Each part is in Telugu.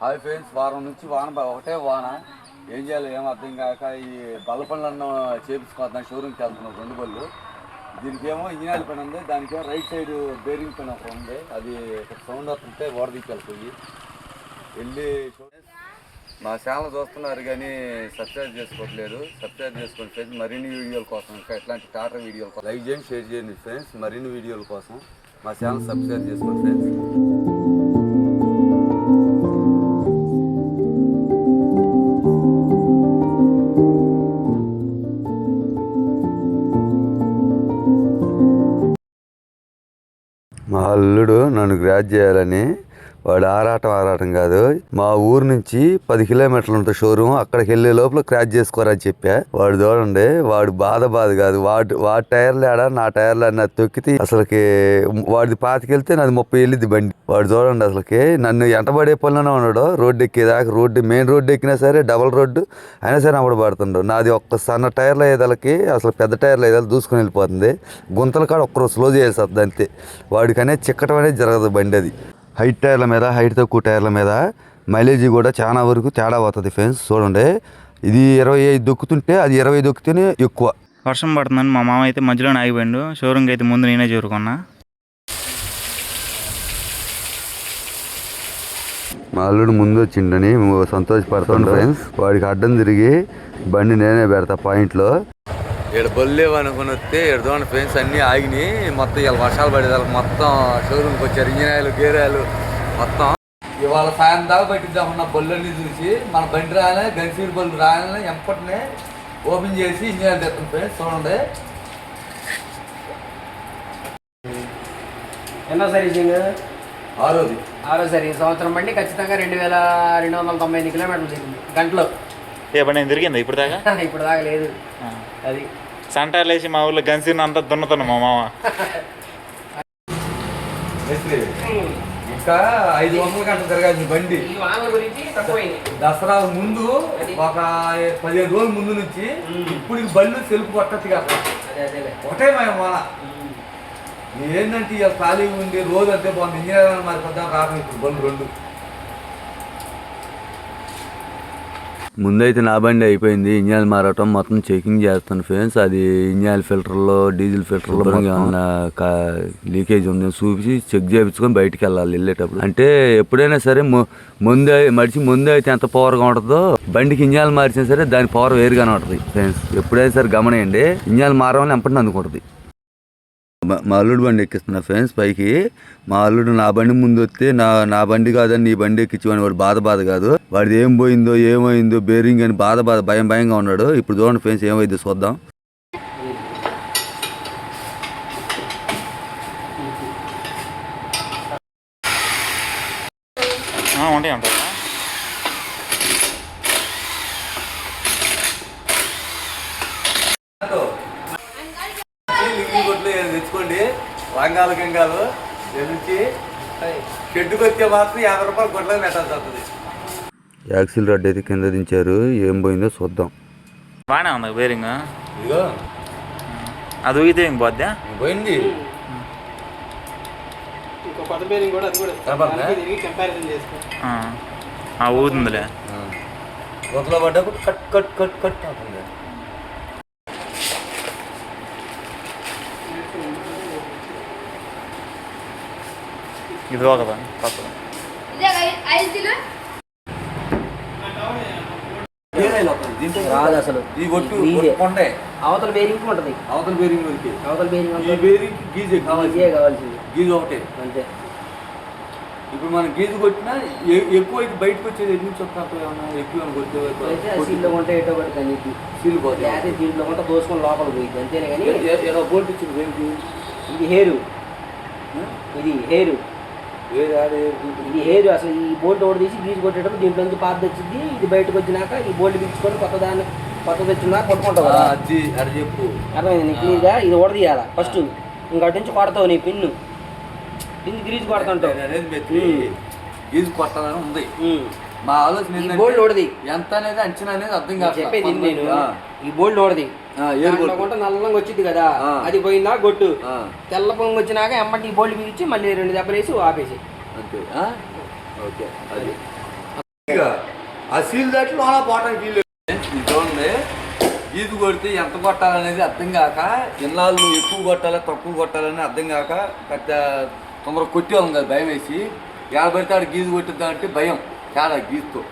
హాయ్ ఫ్రెండ్స్ వారం నుంచి వాన ఒకటే వాన. ఏం చేయాలి ఏం అర్థం కాక ఈ బల్ల పనులన్న చేపించుకోవద్దాం షోరూమ్కి వెళ్తున్నాం రెండు బళ్ళు. దీనికి ఏమో ఇంజిన్ పని ఉంది దానికేమో రైట్ సైడ్ బేరింగ్ పని ఒక ఉంది. అది సౌండ్ వస్తుంటే ఓడ వెళ్ళిపోయి వెళ్ళి మా ఛానల్ చూస్తున్నారు కానీ సబ్స్క్రైబ్ చేసుకోవట్లేదు. సబ్స్క్రైబ్ చేసుకోండి ఫ్రెండ్స్ మరిన్ని వీడియోల కోసం ఇంకా ఇట్లాంటి టాటా వీడియోల కోసం. లైక్ చేయండి షేర్ చేయండి ఫ్రెండ్స్ మరిన్ని వీడియోల కోసం మా ఛానల్ సబ్స్క్రైబ్ చేసుకోండి ఫ్రెండ్స్. మా అల్లుడు నన్ను గ్రాజ్ చేయాలని వాడు ఆరాటం ఆరాటం కాదు. మా ఊరు నుంచి పది కిలోమీటర్లు ఉంటుంది షోరూమ్ అక్కడికి వెళ్ళే లోపల క్రాచ్ చేసుకోరని చెప్పా. వాడు చూడండి వాడు బాధ బాధ కాదు. వాడు వాడి టైర్లు ఆడ నా టైర్లు అన్న తొక్కితే అసలుకి వాడిది పాతికెళ్తే నాది ముప్పై వెళ్ళింది బండి. వాడు చూడండి అసలుకి నన్ను ఎంటబడే పనులనే ఉన్నాడు రోడ్డు ఎక్కేదాకా రోడ్డు మెయిన్ రోడ్డు ఎక్కినా సరే డబల్ రోడ్డు అయినా సరే అప్పుడు పడుతుండు. నాది ఒక్క సన్న టైర్లు ఏదలకి అసలు పెద్ద టైర్లు ఏదాలు దూసుకొని వెళ్ళిపోతుంది. గుంతల కాడ ఒక్కరోజు స్లో చేయాల్సి వస్తుంది అంతే. వాడికనే చిక్కటం అనేది జరగదు బండి అది. హైట్ టైర్ల మీద హైట్ తక్కువ టైర్ల మీద మైలేజ్ కూడా చాలా వరకు తేడా పోతుంది ఫ్రెండ్స్. చూడండి. ఇది ఇరవై ఐదు దొక్కుతుంటే అది ఇరవై దొక్కితేనే ఎక్కువ. వర్షం పడుతుందని మా మామ అయితే మధ్యలో ఆగిపోయిండు. షోరూమ్కి అయితే ముందు నేనే చేరుకున్నా. మా అల్లుడు ముందు వచ్చిండని సంతోషపడుతుంది ఫ్రెండ్స్ వాడికి అడ్డం తిరిగి బండి నేనే పెడతా పాయింట్లో. ఇక్కడ బొల్లేవు అనుకుని వస్తే చూడండి ఫ్రెండ్స్ అన్నీ ఆగినాయి మొత్తం ఇలా వర్షాలు పడేదానికి మొత్తం షోరూమ్కి వచ్చారు ఇంజిన్ ఆయిల్ గేర్ ఆయిల్ మొత్తం. ఇవాళ సాయం దాకా పట్టిద్దామన్న బొల్లన్నీ చూసి మన బండి రాగానే గన్సీర్ బళ్ళు రాగానే ఎంపటినే ఓపెన్ చేసి ఇంజిన్ ఆయిల్ తెస్తాం ఫ్రెండ్స్ చూడండి. ఎన్నో సర్వీసింగ్ ఆరోది ఆరో సర్వీస్ సంవత్సరం బండి ఖచ్చితంగా రెండు వేల రెండు వందల తొంభై ఐదు కిలోమీటర్లు తిరిగింది గంటలో. ఏ బండి తిరిగిందా ఇప్పుడు దాకా ఇప్పుడు దాకా లేదు అది. సంటాలు వేసి మా ఊళ్ళో గన్సీన్ అంతా దున్నుతున్నాం మా మామ. ఇంకా ఐదు వందల గంటలు తిరగాల్సిన బండి. దసరా ముందు ఒక పదిహేను రోజుల ముందు నుంచి ఇప్పుడు బళ్ళు సెల్ఫ్ కొట్టచ్చు కదా. అదే అదేలే ఒకటే మేము. మన ఏంటంటే ఇక ఖాళీ ఉండి రోజు అంతే బాగుంది. ఇంజనీర్ మరి పెద్ద రాక ఇప్పుడు బళ్ళు రెండు. ముందైతే నా బండి అయిపోయింది. ఇంజన్ మారటం మొత్తం చెకింగ్ చేస్తాను ఫ్రెండ్స్. అది ఇంజన్ ఫిల్టర్లో డీజిల్ ఫిల్టర్లో ఏమన్నా లీకేజ్ ఉంది చూపించి చెక్ చేయించుకొని బయటికి వెళ్ళాలి వెళ్ళేటప్పుడు. అంటే ఎప్పుడైనా సరే ముందే మడిచి ముందే అయితే ఎంత పవర్గా ఉంటుందో బండికి ఇంజన్ మార్చినా సరే దాని పవర్ వేరుగానే ఉంటుంది ఫ్రెండ్స్. ఎప్పుడైనా సరే గమనియండి. ఇంజన్ మారవాలని ఎంపటి అందుకుంటుంది. మా- అల్లుడు బండి ఎక్కిస్తున్నా ఫ్రెండ్స్ పైకి. మా అల్లుడు నా బండి ముందు వస్తే నా నా బండి కాదని నీ బండి ఎక్కించమని వాడు బాధ బాధ కాదు. వాడిది ఏం పోయిందో ఏమైందో బేరింగ్ అని బాధ బాధ భయం భయంగా ఉన్నాడు. ఇప్పుడు చూడండి ఫ్రెండ్స్ ఏమైందో చూద్దాం. ఉంటాయి ఉంటాయి. రంగాలు గంగాలు నుంచి షెడ్డుకి వచ్చే మాత్రం యాభై రూపాయలు గొడ్లకు పెట్టాల్సి వస్తుంది. యాక్సిల్ రెడ్ అయితే కింద దించారు. ఏం పోయిందో చూద్దాం. బాగానే ఉంది బేరింగ్. ఇదిగో. అది ఊగితే ఇంక పోద్దా? పోయింది. ఇంకో కొత్త బేరింగ్ కూడా అది కూడా కనపడుతుందా? తిరిగి కంపారిజన్ చేసుకో. ఆ. ఆ ఊగుతుందిలే. గొంతులో పడ్డప్పుడు కట్ కట్ కట్ కట్ అవుతుంది. ఇది ఒకదా. రాదు అసలు. ఒట్టు. కొండే అవతల బేరింగ్ ఉంటుంది. అవతల బేరింగ్ వరకు. అవతల బేరింగ్ ఈ బేరింగ్ గీజే ఇదే కావాల్సింది. గీజు ఒకటే. అంతే. ఇప్పుడు మనం గీజు కొట్టినా ఎ- ఎక్కువ అయితే బయటకు వచ్చేది ఎన్ని చొక్కా ఏమన్నా ఎక్కువ సీల్లో సీల్ పోతుంది లేకపోతే దీంట్లో దోసుకొని లోపల పోయింది అంతేనే కానీ ఏదో బోల్ట్ ఇచ్చింది ఇది హేరు. ఇది హేరు. ఇది హెయిర్ అసలు ఈ బోల్ట్ ఒకటి తీసి గీజు కొట్టేటప్పుడు దీంట్లో నుంచి పాత తెచ్చింది ఇది బయటకు వచ్చినాక ఈ బోల్ట్ పిచ్చుకొని కొత్త దాన్ని కొత్త తెచ్చున్నాక కొట్టుకుంటావు అది అది చెప్పు అర్థమైంది నీకు క్లియర్గా ఇది ఓడదీయాల ఫస్ట్ ఇంకా నుంచి కొడతావు నీ పిన్ను పిన్ గ్రీజ్ కొడుతుంటావు అనేది మెత్తి గీజు కొట్టాలని ఉంది. మా ఆలోచన ఈ ఏంటంటే బోల్డ్ ఓడది. ఎంత అనేది అంచనా అనేది అర్థం కాదు చెప్పేది నేను. ఈ బోల్డ్ ఓడది. దాంట్లో నల్లంగా వచ్చింది కదా. అది పోయిందా? గొట్టు. తెల్ల పొంగి వచ్చినాక ఎమ్మటి ఈ బోల్డ్ బిగించి మళ్ళీ రెండు దెబ్బలేసి ఆపేసి. అంతే? ఓకే అది. ఆ సీల్ దాంట్లో పోవటానికి వీలు ఇది చూడండి. ఈదు కొడితే ఎంత కొట్టాలనేది అర్థం కాక ఇన్నాళ్ళు ఎక్కువ కొట్టాలి తక్కువ కొట్టాలని అర్థం కాక పెద్ద తొందరగా కొట్టేవాళ్ళం కదా భయం వేసి. ఏడ పడితే ఆడ గీజు కొట్టిద్దాం అంటే భయం. చాలా గీజుతో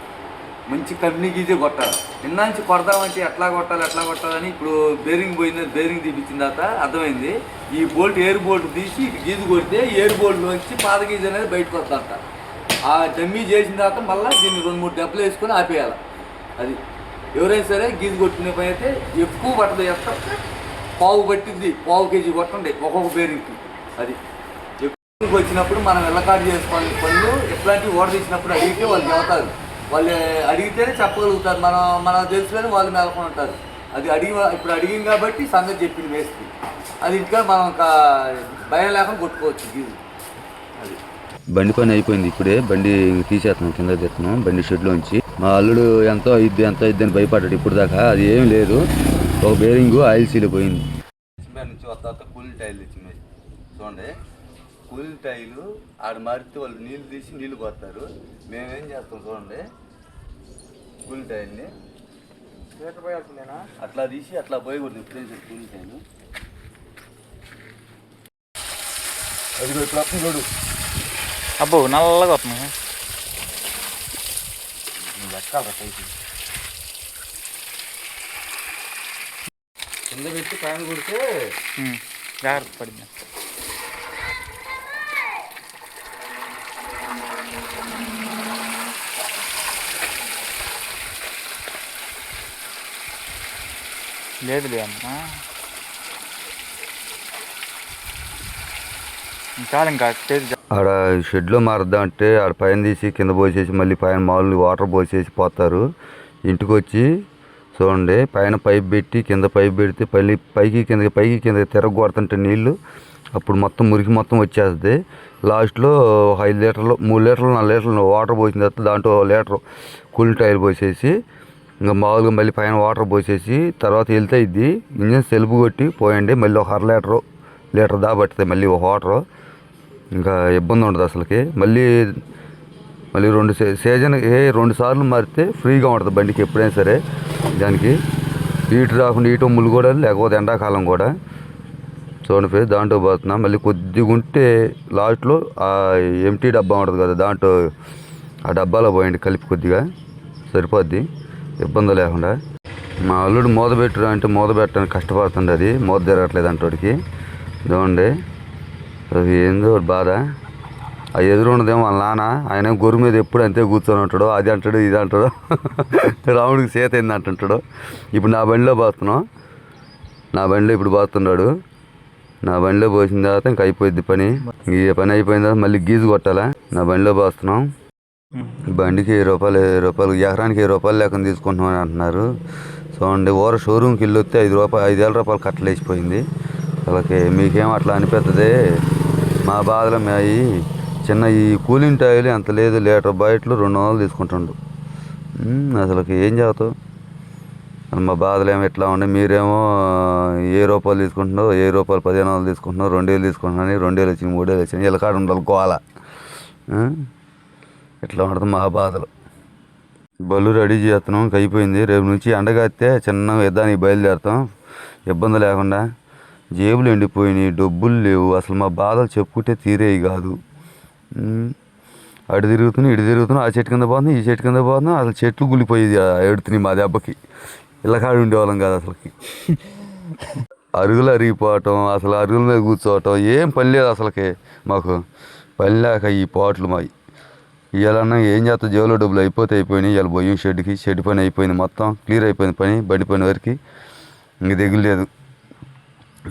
మంచి కంపెనీ గీజే కొట్టాలి. నిన్న నుంచి కొడదామంటే ఎట్లా కొట్టాలి ఎట్లా కొట్టాలని ఇప్పుడు బేరింగ్ పోయింది బేరింగ్ తీపించిన తర్వాత అర్థమైంది. ఈ బోల్ట్ ఎయిర్ బోల్ట్ తీసి గీజు కొడితే ఎయిర్ బోల్ట్లోంచి పాత గీజు అనేది బయటకు వస్తుందంట. ఆ డమ్మీ చేసిన తర్వాత మళ్ళీ దీన్ని రెండు మూడు డబ్బులు వేసుకొని ఆపేయాలి. అది ఎవరైనా సరే గీజు కొట్టుకునే పని అయితే ఎక్కువ పట్టదు ఎంత పావు పట్టింది పావు కేజీ కొట్టండి ఒక్కొక్క బేరింగ్కి. అది వచ్చినప్పుడు మనం వెళ్ళకాడు చేసుకోవాలి పనులు ఎట్లాంటివి ఓడ తీసినప్పుడు అడిగితే వాళ్ళు చెబుతారు. వాళ్ళు అడిగితేనే చెప్పగలుగుతారు. మనం మనకు తెలుసుకొని వాళ్ళు మేలకొని ఉంటారు. అది అడిగి ఇప్పుడు అడిగింది కాబట్టి సంగతి చెప్పింది వేస్తుంది అది ఇంకా మనం ఇంకా భయం లేకుండా కొట్టుకోవచ్చు గీజు అది. బండి పని అయిపోయింది ఇప్పుడే. బండి తీసేస్తున్నాం కింద తెస్తున్నాం. బండి షెడ్లోంచి. మా అల్లుడు ఎంతో అయిద్ది ఎంతో అయిద్ది అని భయపడ్డాడు ఇప్పుడు దాకా. అది ఏం లేదు. ఒక బేరింగ్ ఆయిల్ సీల్ పోయింది. నుంచి వస్తా కూలింగ్ టైల్ తెచ్చింది చూడండి. కూలింగ్ టైలు ఆడ మారితే వాళ్ళు నీళ్ళు తీసి నీళ్ళు పోతారు మేమేం చేస్తాం చూడండి. కూలింగ్ టైల్ని. అట్లా తీసి అట్లా పోయి కూడా ఎప్పుడైనా సరే కూలింగ్ టైల్. అది ఇప్పుడు చూడు. అబ్బో నల్లగా వస్తున్నాయి. కింద పెట్టి పైన కొడితే జాగ్రత్త పడింది. లేదులే అమ్మా. చాలు ఇంకా ఆడ షెడ్లో మారద్దామంటే అంటే ఆడ పైన తీసి కింద పోసేసి మళ్ళీ పైన మామూలు వాటర్ పోసేసి పోతారు. ఇంటికి వచ్చి చూడండి పైన పైప్ పెట్టి కింద పైప్ పెడితే పల్లి పైకి కిందకి పైకి కిందకి తిరగొడుతుంటే నీళ్ళు అప్పుడు మొత్తం మురికి మొత్తం వచ్చేస్తుంది. లాస్ట్లో ఒక ఐదు లీటర్లు మూడు లీటర్లు నాలుగు లీటర్లు వాటర్ పోసిన తర్వాత దాంట్లో లీటర్ కూలింగ్ టైర్ పోసేసి ఇంకా మామూలుగా మళ్ళీ పైన వాటర్ పోసేసి తర్వాత వెళ్తే ఇది ఇంజన్ సెలుపు కొట్టి పోయండి మళ్ళీ ఒక అర లీటరు లీటర్ దా పడుతుంది మళ్ళీ ఒక వాటరు. ఇంకా ఇబ్బంది ఉండదు అసలుకి. మళ్ళీ మళ్ళీ రెండు సీజన్ ఏ రెండు సార్లు మారితే ఫ్రీగా ఉంటుంది బండికి ఎప్పుడైనా సరే దానికి. హీట్ రాకుండా హీట్ ముళ్ళు కూడా లేకపోతే ఎండాకాలం కూడా. చూడండి ఫ్రెండ్స్ దాంట్లో పోతున్నా. మళ్ళీ కొద్దిగా ఉంటే లాస్ట్లో ఆ ఎంటీ డబ్బా ఉంటుంది కదా దాంట్లో ఆ డబ్బాలో పోయండి కలిపి కొద్దిగా. సరిపోద్ది. ఇబ్బంది లేకుండా. మా అల్లుడు మూత పెట్టురా అంటే మూత పెట్టడానికి కష్టపడుతుంది అది. మూత తిరగట్లేదు అంటోడికి చూడండి అది ఏందో బాధ. ఆ ఎదురు ఉన్నదేమో వాళ్ళ నాన్న. ఆయన గొర్రె మీద ఎప్పుడు అంతే కూర్చొని ఉంటాడు అది అంటాడు ఇది అంటాడు. రాముడికి సీత ఏంది అంటుంటాడు ఇప్పుడు నా బండిలో పోతున్నాం నా బండిలో ఇప్పుడు పోతున్నాడు. నా బండిలో పోసిన తర్వాత ఇంక అయిపోయింది పని. ఈ పని అయిపోయిన తర్వాత మళ్ళీ గీజు కొట్టాలా? నా బండిలో పోస్తున్నాం. బండికి వెయ్యి రూపాయలు వెయ్యి రూపాయలు ఎకరానికి వెయ్యి రూపాయలు లేకుండా తీసుకుంటున్నామని అంటున్నారు. చూడండి ఓర షోరూమ్కి వెళ్ళి వస్తే ఐదు రూపాయలు ఐదు వేల రూపాయలు కట్టలేసిపోయింది వాళ్ళకి మీకేం అట్లా అనిపిస్తుంది మా బాధలు అవి చిన్న ఈ కూలింగ్ టాయిలు ఎంత లేదు లీటర్ బయటలు రెండు వందలు తీసుకుంటుండు. అసలుకి ఏం చేస్తావు? మా బాధలు ఏమో ఎట్లా ఉన్నాయి? మీరేమో ఏ రూపాయలు తీసుకుంటున్నావు ఏ రూపాయలు పదిహేను వందలు తీసుకుంటున్నావు రెండు వేలు తీసుకుంటున్నాను రెండు వేలు వచ్చింది మూడు వేలు వచ్చింది ఇలా కాడ ఉండాలి గోళ ఇట్లా ఉంటుంది మా బాధలు. బళ్ళు రెడీ చేస్తున్నాం అయిపోయింది రేపు నుంచి ఎండగాస్తే చిన్న యుద్ధానికి బయలుదేరుతాం. ఇబ్బంది లేకుండా జేబులు ఎండిపోయినాయి డబ్బులు లేవు. అసలు మా బాధలు చెప్పుకుంటే తీరేవి కాదు. అటు తిరుగుతున్నాం ఇటు తిరుగుతున్నాం ఆ చెట్టు కింద పోతున్నాం ఈ చెట్టు కింద పోతున్నాం అసలు చెట్లు గులిపోయేది ఎడుతున్నాయి మా దెబ్బకి. ఇళ్ళకాడు ఉండేవాళ్ళం కాదు అసలుకి. అరుగులు అరిగిపోవటం అసలు అరుగుల మీద కూర్చోవటం ఏం పని లేదు అసలుకి మాకు. పని లేక ఈ పాటలు మావి ఇవాళన్నా ఏం చేస్తా జేబులో డబ్బులు అయిపోతే అయిపోయినాయి ఇవాళ పోయి షెడ్కి షెడ్ పని అయిపోయింది మొత్తం క్లియర్ అయిపోయింది పని బండి పని వరకు ఇంక దిగులు లేదు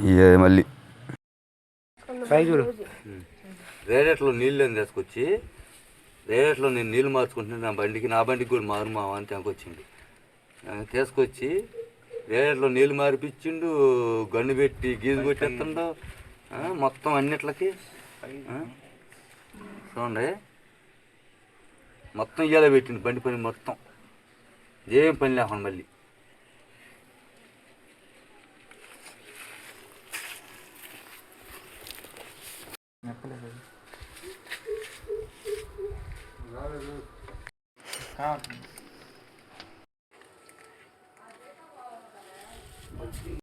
ఇక మళ్ళీ. రేడేట్లో నీళ్ళు తీసుకొచ్చి రేడేట్లో నేను నీళ్ళు మార్చుకుంటున్నాను నా బండికి నా బండికి కూడా మారు మా అని తెంకొచ్చిండు. ఆ, తీసుకొచ్చి రేడేట్లో నీళ్ళు మారిపించిండు గన్ను పెట్టి గీజు కొట్టేస్తుండు. మొత్తం అన్నిట్లకి చూడండి. మొత్తం ఇయ్యాల పెట్టింది బండి పని మొత్తం. ఏం పని లేకుండా మళ్ళీ.